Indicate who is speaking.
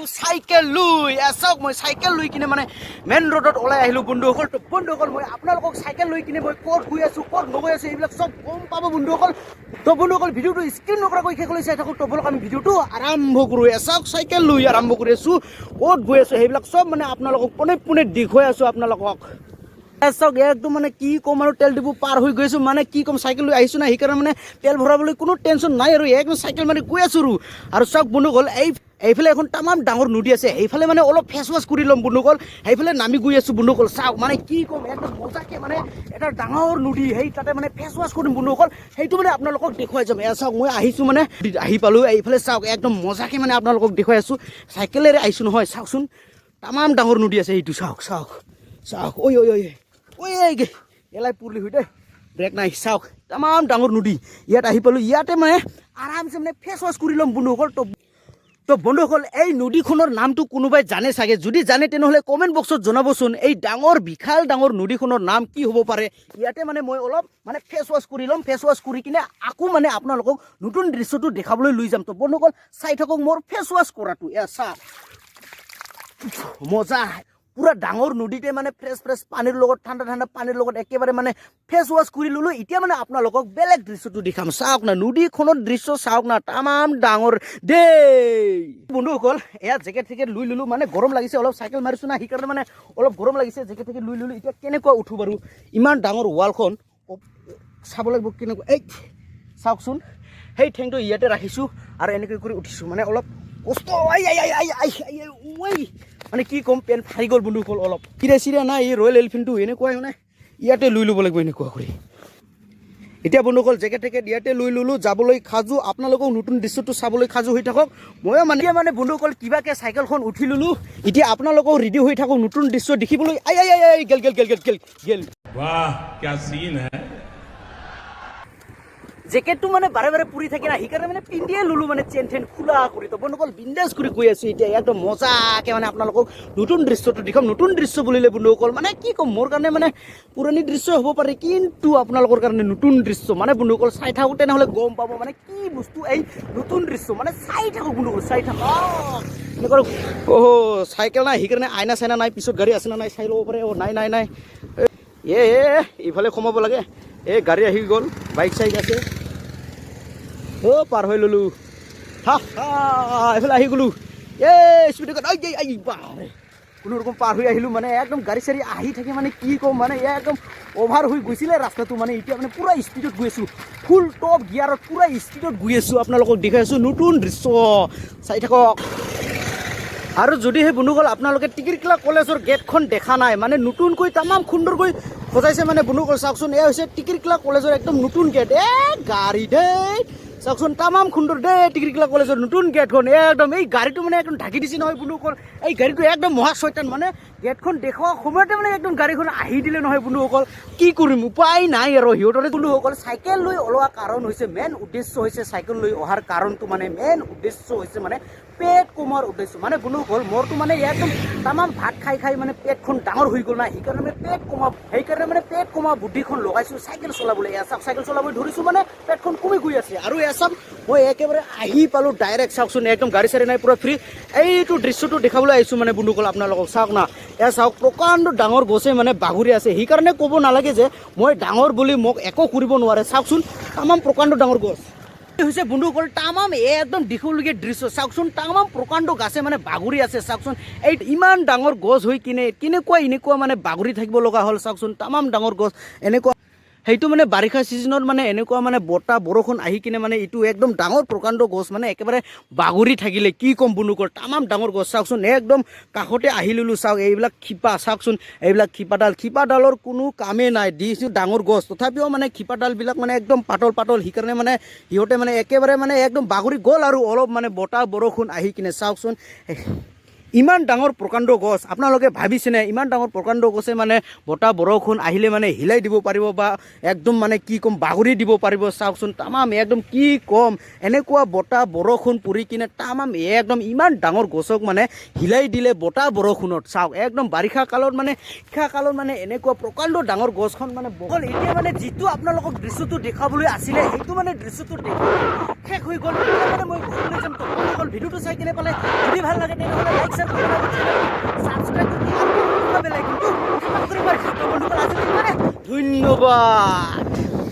Speaker 1: পালো চাইকেল লৈ এচাওক মই চাইকেল লৈ কিনে মানে মেইন ৰোডত ওলাই আহিলোঁ, বন্ধুসকল। বন্ধুসকল, মই আপোনালোকক চাইকেল লৈ কিনে মই ক'ত গৈ আছোঁ, ক'ত নগৈ আছোঁ, এইবিলাক চব গম পাব বন্ধুসকল। তো বন্ধুসকল, ভিডিঅ'টো স্ক্ৰীন নকৰাকৈ শেষলৈ চাই থাকক তবলক বলক আমি ভিডিঅ'টো আৰম্ভ কৰোঁ। এচাওক চাইকেল লৈ আৰম্ভ কৰি আছোঁ, ক'ত গৈ আছোঁ, সেইবিলাক চব মানে আপোনালোকক পোনে পোনে দেখুৱাই আছোঁ আপোনালোকক। চাওক একদম মানে কি ক'ম আৰু তেল ডিপু পাৰ হৈ গৈছোঁ মানে কি ক'ম চাইকেল লৈ আহিছোঁ না সেইকাৰণে মানে তেল ভৰাবলৈ কোনো টেনশ্যন নাই আৰু একদম চাইকেল মানে গৈ আছোঁ আৰু। আৰু চাওক বন্ধুসকল, এই, এইফালে এখন তামাম ডাঙৰ নদী আছে সেইফালে মানে অলপ ফেচ ৱাছ কৰি ল'ম বন্ধুসকল, সেইফালে নামি গৈ আছোঁ বন্ধুসকল, চাওক মানে কি ক'ম, একদম মজাকে মানে এটা ডাঙৰ নদী, সেই তাতে মানে ফেচ ৱাছ কৰিম বন্ধুসকল, সেইটো মানে আপোনালোকক দেখুৱাই যাম। এয়া চাওক, মই আহিছোঁ মানে আহি পালোঁ, এইফালে চাওক, একদম মজাকে মানে আপোনালোকক দেখুৱাই আছোঁ, চাইকেলেৰে আহিছোঁ নহয়, চাওকচোন, তামাম ডাঙৰ নদী আছে সেইটো চাওক চাওক চাওক, ঐ ঐ ঐ। ঐ এলাই পুৰলি হৈ দেই ব্ৰেক নাই, চাওক। তামাম ডাঙৰ নদী। ইয়াত আহি পালোঁ। ইয়াতে মানে আৰামছে মানে ফেচ ৱাছ কৰি ল'ম বন্ধুসকল। তো তো বন্ধুসকল, এই নদীখনৰ নামটো কোনোবাই জানে চাগে? যদি জানে, তেনেহ'লে কমেণ্ট বক্সত জনাবচোন। এই ডাঙৰ, বিশাল, ডাঙৰ নদীখনৰ নাম কি হ'ব পাৰে? ইয়াতে মানে মই অলপ মানে ফেচ ৱাছ কৰি ল'ম। ফেচ ৱাছ কৰি কিনে আকৌ মানে আপোনালোকক নতুন দৃশ্যটো দেখাবলৈ লৈ যাম। তো বন্ধুসকল, চাই থাকক মোৰ ফেচ ৱাছ কৰাটো। এয়া চাহ মজা। পুৰা ডাঙৰ নদীতে মানে ফ্ৰেছ ফ্ৰেছ পানীৰ লগত, ঠাণ্ডা ঠাণ্ডা পানীৰ লগত একেবাৰে মানে ফেচ ৱাছ কৰি ল'লোঁ। এতিয়া মানে আপোনালোকক বেলেগ দৃশ্যটো দেখাম। চাওক না, নদীখনৰ দৃশ্য চাওক না, তামাম ডাঙৰ। দেই! বন্ধুসকল, এয়া জেকেট চেকেট লৈ ল'লোঁ। মানে গৰম লাগিছে, অলপ চাইকেল মাৰিছোঁ না, সেইকাৰণে মানে অলপ গৰম লাগিছে জেকেট চেকেট লৈ ল'লোঁ। এতিয়া কেনেকুৱা উঠোঁ বাৰু? ইমান ডাঙৰ ৱালখন চাব লাগিব কেনেকুৱা। এই, চাওকচোন। সেই ঠেংটো ইয়াতে ৰাখিছোঁ আৰু এনেকৈ কৰি উঠিছোঁ। মানে অলপ কষ্ট। মানে কি ক'ম পেন ফাৰি গ'ল বন্ধু হ'ল অলপ। চিৰা চিৰা নাই, এই ৰয়েল এলিফেণ্টটো এনেকুৱাই মানে ইয়াতে লৈ ল'ব লাগিব এনেকুৱা কৰি। এতিয়া বন্ধুসকল, জেকেট টেকেট ইয়াতে লৈ ল'লোঁ, যাবলৈ সাজু আপোনালোকক নতুন দৃশ্যটো চাবলৈ সাজু হৈ থাকক। ময়ো মানে মানে বন্ধুসকল, কিবাকৈ চাইকেলখন উঠি ল'লোঁ, এতিয়া আপোনালোকক ৰেডি হৈ থাকক নতুন দৃশ্য দেখিবলৈ। আই আই আই গেল গেল গেল গেল গেল। গেল জেকেটটো মানে বাৰে বাৰে পুৰি থাকে না, সেইকাৰণে মানে পিন্ধিয়ে ল'লোঁ মানে চেন ঠেন খোলা কৰি। তো বন্ধুসকল বিন্দাজ কৰি গৈ আছোঁ এতিয়া, একদম মজাকৈ মানে আপোনালোকক নতুন দৃশ্যটো দেখাম। নতুন দৃশ্য বুলিলে বন্ধুসকল মানে কি ক'ম, মোৰ কাৰণে মানে পুৰণি দৃশ্য হ'ব পাৰে, কিন্তু আপোনালোকৰ কাৰণে নতুন দৃশ্য। মানে বন্ধুসকল, চাই থাকোঁ তেনেহ'লে গম পাব মানে কি বস্তু এই নতুন দৃশ্য। মানে চাই থাকক বন্ধুসকল, চাই থাকক। এনেকুৱা অ' চাইকেল নাই, সেইকাৰণে আইনা চাইনা নাই, পিছত গাড়ী আছে না নাই, চাই ল'ব পাৰে। অ' নাই নাই নাই। এ এ ইফালে সোমাব লাগে। এই গাড়ী আহি গ'ল, বাইক চাইক আছে। অ' পাৰ হৈ ল'লোঁ। হা হা, এইফালে আহি গ'লোঁ। এই আই বাৰে। কোনো ৰকম পাৰ হৈ আহিলোঁ মানে একদম গাড়ী চাড়ী আহি থাকে মানে কি ক'ম মানে একদম অভাৰ হৈ গৈছিলে ৰাস্তাটো মানে এতিয়া মানে পূৰা স্পীডত গৈ আছোঁ। ফুল টপ গিয়াৰত পূৰা স্পীডত গৈ আছোঁ, আপোনালোকক দেখাই আছোঁ নতুন দৃশ্য। চাই থাকক। আৰু যদিহে বন্ধুসকল আপোনালোকে টিকিৰকিলা কলেজৰ গেটখন দেখা নাই মানে নতুনকৈ তামাম সুন্দৰকৈ সজাইছে মানে বন্ধুসকল, চাওকচোন, এয়া হৈছে টিকিৰকিলা কলেজৰ একদম নতুন গেট। এ, গাড়ী দেই। চাওকচোন তামাম সুন্দৰ দে টিকিৰকিলা কলেজৰ নতুন গেটখন একদম এই গাড়ীটো মানে একদম ঢাকি দিছে নহয় বন্ধুসকল এই গাড়ীটো একদম মহা চৈতান মানে গেটখন দেখুওৱা সময়তে মানে একদম গাড়ীখন আহি দিলে নহয় বন্ধুসকল কি কৰিম, উপায় নাই আৰু সিহঁতৰে বন্ধুসকল চাইকেল লৈ ওলোৱা কাৰণ হৈছে মেইন উদ্দেশ্য হৈছে চাইকেল লৈ অহাৰ কাৰণটো মানে মেইন উদ্দেশ্য হৈছে মানে পেট কমোৱাৰ উদ্দেশ্য। মানে বন্ধুসকল মোৰতো মানে একদম তামাম ভাত খাই খাই মানে পেটখন ডাঙৰ হৈ গ'ল না। সেইকাৰণে মানে পেট কমা সেইকাৰণে মানে পেট কমা বুদ্ধিখন লগাইছোঁ, চাইকেল চলাবলৈ। এচাক চাইকেল চলাবলৈ ধৰিছোঁ মানে পেটখন কমি গৈ আছে। আৰু এচাক মই একেবাৰে আহি পালোঁ ডাইৰেক্ট, চাওকচোন একদম গাড়ী চাড়ী নাই, পূৰা ফ্ৰী এইটো দৃশ্যটো দেখাবলৈ আহিছোঁ মানে বন্ধুসকল আপোনালোকক। চাওক না এয়া চাওক, প্ৰকাণ্ড ডাঙৰ গছে মানে বাগৰি আছে। সেইকাৰণে ক'ব নালাগে যে মই ডাঙৰ বুলি মোক একো কৰিব নোৱাৰে। চাওকচোন, তামাম প্ৰকাণ্ড ডাঙৰ গছ। এই হৈছে বন্ধুসকল, তামাম একদম দেখিবলগীয়া দৃশ্য। চাওকচোন, তামাম প্ৰকাণ্ড গাছে মানে বাগৰি আছে। চাওকচোন, এই ইমান ডাঙৰ গছ হৈ কিনে, কেনেকুৱা, এনেকুৱা মানে বাগৰি থাকিব লগা হ'ল? চাওকচোন, তামাম ডাঙৰ গছ, এনেকুৱা সেইটো মানে বাৰিষা ছিজনত মানে এনেকুৱা মানে বতাহ, বৰষুণ আহি কিনে মানে এইটো একদম ডাঙৰ প্ৰকাণ্ড গছ মানে একেবাৰে বাগৰি থাকিলে। কি ক'ম বন্ধুকৰ তামাম ডাঙৰ গছ। চাওকচোন একদম কাষতে আহি ল'লোঁ, চাওক, এইবিলাক শিপা চাওকচোন, এইবিলাক শিপাডাল শিপাডালৰ কোনো কামেই নাই। দিছোঁ ডাঙৰ গছ। তথাপিও মানে শিপাডালবিলাক মানে একদম পাতল পাতল। সেইকাৰণে মানে সিহঁতে মানে একেবাৰে মানে একদম বাগৰি গ'ল আৰু অলপ মানে বতাহ, বৰষুণ আহি কিনে। চাওকচোন ইমান ডাঙৰ প্ৰকাণ্ড গছ। আপোনালোকে ভাবিছেনে, ইমান ডাঙৰ প্ৰকাণ্ড গছে মানে বতাহ বৰষুণ আহিলে মানে হিলাই দিব পাৰিব বা একদম মানে কি ক'ম বাগৰি দিব পাৰিব? চাওকচোন, তামাম একদম কি ক'ম? এনেকুৱা বতাহ বৰষুণ পৰি কিনে তামাম একদম ইমান ডাঙৰ গছক মানে হিলাই দিলে বতাহ বৰষুণত। চাওক, একদম বাৰিষা কালত মানে বাৰিষা কালত মানে এনেকুৱা প্ৰকাণ্ড ডাঙৰ গছখন মানে বহল এতিয়া মানে যিটো আপোনালোকক দৃশ্যটো দেখাবলৈ আছিলে, সেইটো মানে দৃশ্যটো দেখা শেষ হৈ গ'ল। মানে মই ঘৰলৈ যাম তো। অকল ভিডিঅ'টো চাই কিনে পালে যদি ভালো লাগে, তেনেহ'লে লাইক শ্বেয়াৰ কৰিব ছাবস্ক্ৰাইব কৰিব বেল কৰিব বন্ধুসকল আজি মানে ধন্যবাদ।